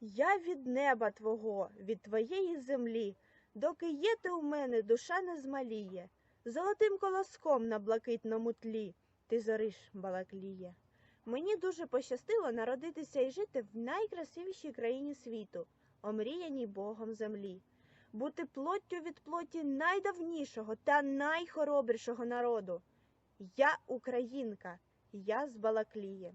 Я від неба твого, від твоєї землі, доки є ти у мене, душа не змаліє, золотим колоском на блакитному тлі ти зориш балакліє. Мені дуже пощастило народитися і жити в найкрасивішій країні світу, омріяній Богом землі, бути плоттю від плоті найдавнішого та найхоробрішого народу. Я українка, я з Балаклії.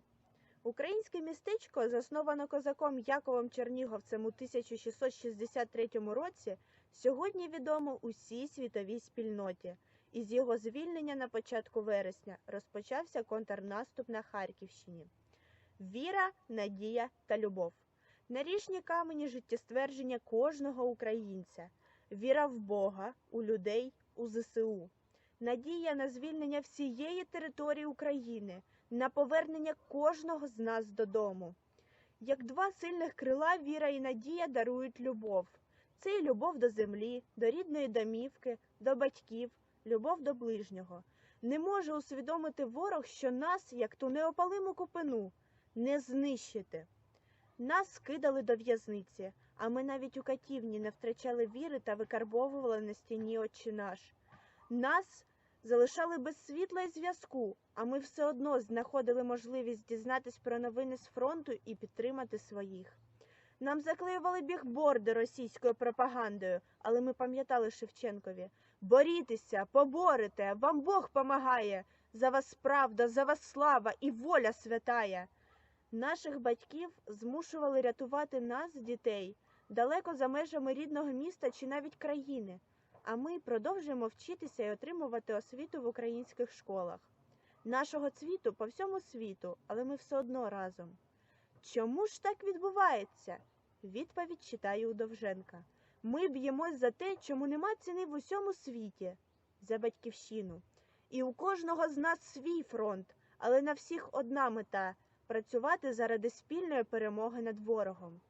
Українське містечко, засновано козаком Яковом Черніговцем у 1663 році, сьогодні відомо усій світовій спільноті. Із його звільнення на початку вересня розпочався контрнаступ на Харківщині. Віра, надія та любов. Наріжні камені життєствердження кожного українця. Віра в Бога, у людей, у ЗСУ. Надія на звільнення всієї території України, на повернення кожного з нас додому. Як два сильних крила, віра і надія дарують любов. Це і любов до землі, до рідної домівки, до батьків, любов до ближнього. Не може усвідомити ворог, що нас, як ту неопалиму купину, не знищити. Нас скидали до в'язниці, а ми навіть у катівні не втрачали віри та викарбовували на стіні «Отче наш. Нас залишали без світла і зв'язку, а ми все одно знаходили можливість дізнатись про новини з фронту і підтримати своїх. Нам заклеювали бігборди російською пропагандою, але ми пам'ятали Шевченкові: борітеся, поборете, вам Бог помагає. За вас правда, за вас слава і воля святая. Наших батьків змушували рятувати нас, дітей, далеко за межами рідного міста чи навіть країни. А ми продовжуємо вчитися і отримувати освіту в українських школах. Нашого цвіту по всьому світу, але ми все одно разом. Чому ж так відбувається? Відповідь читаю у Довженка. Ми б'ємось за те, чому нема ціни в усьому світі, за батьківщину. І у кожного з нас свій фронт, але на всіх одна мета працювати заради спільної перемоги над ворогом.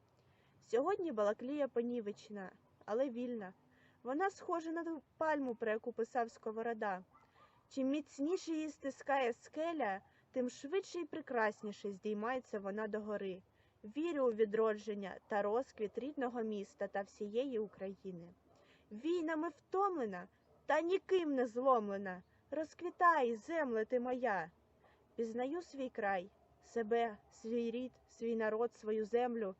Сьогодні Балаклія понівечена, але вільна. Вона схожа на пальму, про яку писав Сковорода. Чим міцніше її стискає скеля, тим швидше і прекрасніше здіймається вона догори. Вірю у відродження та розквіт рідного міста та всієї України. Війнами втомлена, та ніким не зломлена. Розквітай, земле ти моя. Пізнаю свій край, себе, свій рід, свій народ, свою землю,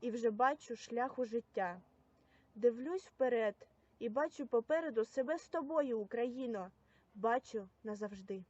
і вже бачу шлях у життя. Дивлюсь вперед і бачу попереду себе з тобою, Україно, бачу назавжди.